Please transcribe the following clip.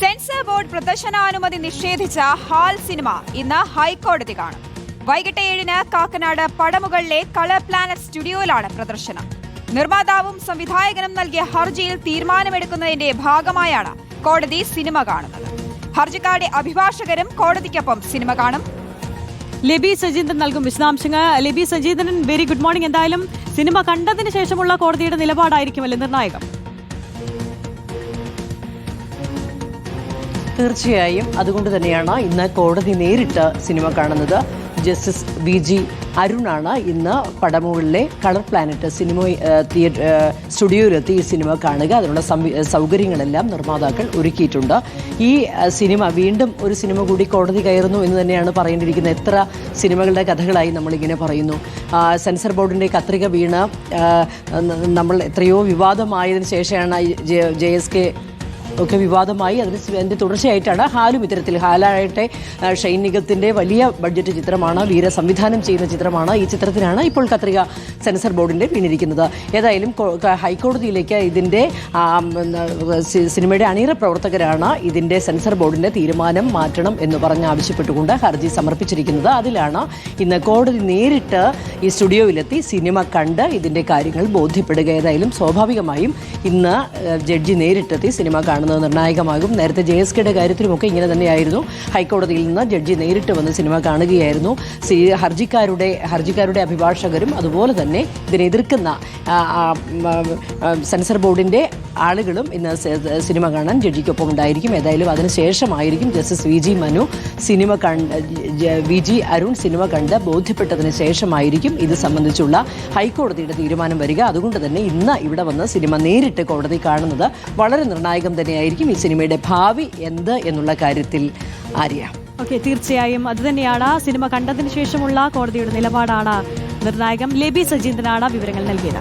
Censor board പ്രദർശനാനുമതി നിഷേധിച്ച hall cinema ഇന്ന് ഹൈക്കോടതി കാണും. വൈകിട്ട് ഏഴിന് കാക്കനാട് പടമുകളിലെ കളർ പ്ലാനറ്റ് സ്റ്റുഡിയോയിലാണ് പ്രദർശനം. നിർമ്മാതാവും സംവിധായകനും നൽകിയ ഹർജിയിൽ തീരുമാനമെടുക്കുന്നതിന്റെ ഭാഗമായാണ് കോടതി സിനിമ കാണുന്നത്. ഹർജിക്കാരുടെ അഭിഭാഷകരും കോടതിക്കൊപ്പം സിനിമ കാണും. ലിബി സജീന്ദ്രൻ നൽകും വിശദാംശങ്ങൾ. Libi Sajeendran very good morning എന്തായാലും സിനിമ കണ്ടതിന് ശേഷമുള്ള കോടതിയുടെ നിലപാടായിരിക്കുമല്ലേ നിർണായകം? തീർച്ചയായും അതുകൊണ്ട് തന്നെയാണ് ഇന്ന് കോടതി നേരിട്ട് സിനിമ കാണുന്നത്. ജസ്റ്റിസ് വി ജി അരുണാണ് ഇന്ന് പടമുകളിലെ കളർ പ്ലാനറ്റ് സിനിമ തിയേറ്റർ സ്റ്റുഡിയോയിലെത്തി ഈ സിനിമ കാണുക. അതിനുള്ള സൗകര്യങ്ങളെല്ലാം നിർമ്മാതാക്കൾ ഒരുക്കിയിട്ടുണ്ട്. ഈ സിനിമ വീണ്ടും ഒരു സിനിമ കൂടി കോടതി കയറുന്നു എന്ന് തന്നെയാണ് പറയേണ്ടിയിരിക്കുന്നത്. എത്ര സിനിമകളുടെ കഥകളായി നമ്മളിങ്ങനെ പറയുന്നു. സെൻസർ ബോർഡിന്റെ കത്രിക വീണ് നമ്മൾ എത്രയോ വിവാദമായതിനു ശേഷമാണ് ജെ എസ് കെ ഒക്കെ വിവാദമായി. അതിന് അതിന്റെ തുടർച്ചയായിട്ടാണ് ഹാലും ഇത്തരത്തിൽ ഹാലായിട്ട് ആ, ഷൈൻ നിഗത്തിന്റെ വലിയ ബഡ്ജറ്റ് ചിത്രമാണ് വീര സംവിധാനം ചെയ്യുന്ന ചിത്രമാണ്. ഈ ചിത്രത്തിനാണ് ഇപ്പോൾ കത്രിക സെൻസർ ബോർഡിന്റെ വീണിരിക്കുന്നത് ഏതായാലും ഹൈക്കോടതിയിലേക്ക് ഇതിന്റെ സിനിമയുടെ അണിയറ പ്രവർത്തകരാണ് ഇതിന്റെ സെൻസർ ബോർഡിന്റെ തീരുമാനം മാറ്റണം എന്ന് പറഞ്ഞ് ആവശ്യപ്പെട്ടുകൊണ്ട് ഹർജി സമർപ്പിച്ചിരിക്കുന്നത്. അതിലാണ് ഇന്ന് കോടതി നേരിട്ട് ഈ സ്റ്റുഡിയോയിലെത്തി സിനിമ കണ്ട് ഇതിന്റെ കാര്യങ്ങൾ ബോധ്യപ്പെടുക. ഏതായാലും സ്വാഭാവികമായും ഇന്ന് ജഡ്ജി നേരിട്ടെത്തി സിനിമ കാണുന്നത് നിർണായകമാകും. നേരത്തെ ജെ എസ് കെയുടെ കാര്യത്തിലുമൊക്കെ ഇങ്ങനെ തന്നെയായിരുന്നു. ഹൈക്കോടതിയിൽ നിന്ന് ജഡ്ജി നേരിട്ട് വന്ന് സിനിമ കാണുകയായിരുന്നു. ഹർജിക്കാരുടെ ഹർജിക്കാരുടെ അഭിഭാഷകരും അതുപോലെ തന്നെ ഇതിനെ എതിർക്കുന്ന ആ, ആ, ഉം, ആ, സെൻസർ ബോർഡിന്റെ ആളുകളും ഇന്ന് സിനിമ കാണാൻ ജഡ്ജിക്കൊപ്പം ഉണ്ടായിരിക്കും. ഏതായാലും അതിനുശേഷമായിരിക്കും justice V G Manu cinema കണ്ട് വി ജി അരുൺ സിനിമ കണ്ട് ബോധ്യപ്പെട്ടതിന് ശേഷമായിരിക്കും ഇത് സംബന്ധിച്ചുള്ള ഹൈക്കോടതിയുടെ തീരുമാനം വരിക. അതുകൊണ്ട് തന്നെ ഇന്ന് ഇവിടെ വന്ന് സിനിമ നേരിട്ട് കോടതി കാണുന്നത് വളരെ നിർണായകം തന്നെയായിരിക്കും ഈ സിനിമയുടെ ഭാവി എന്ത് എന്നുള്ള കാര്യത്തിൽ ആര്യ? ഓക്കെ തീർച്ചയായും അത് തന്നെയാണ്. സിനിമ കണ്ടതിന് ശേഷമുള്ള കോടതിയുടെ നിലപാടാണ് നിർണായകം. ലബി സജീന്ദ്രനാണ് വിവരങ്ങൾ നൽകിയത്.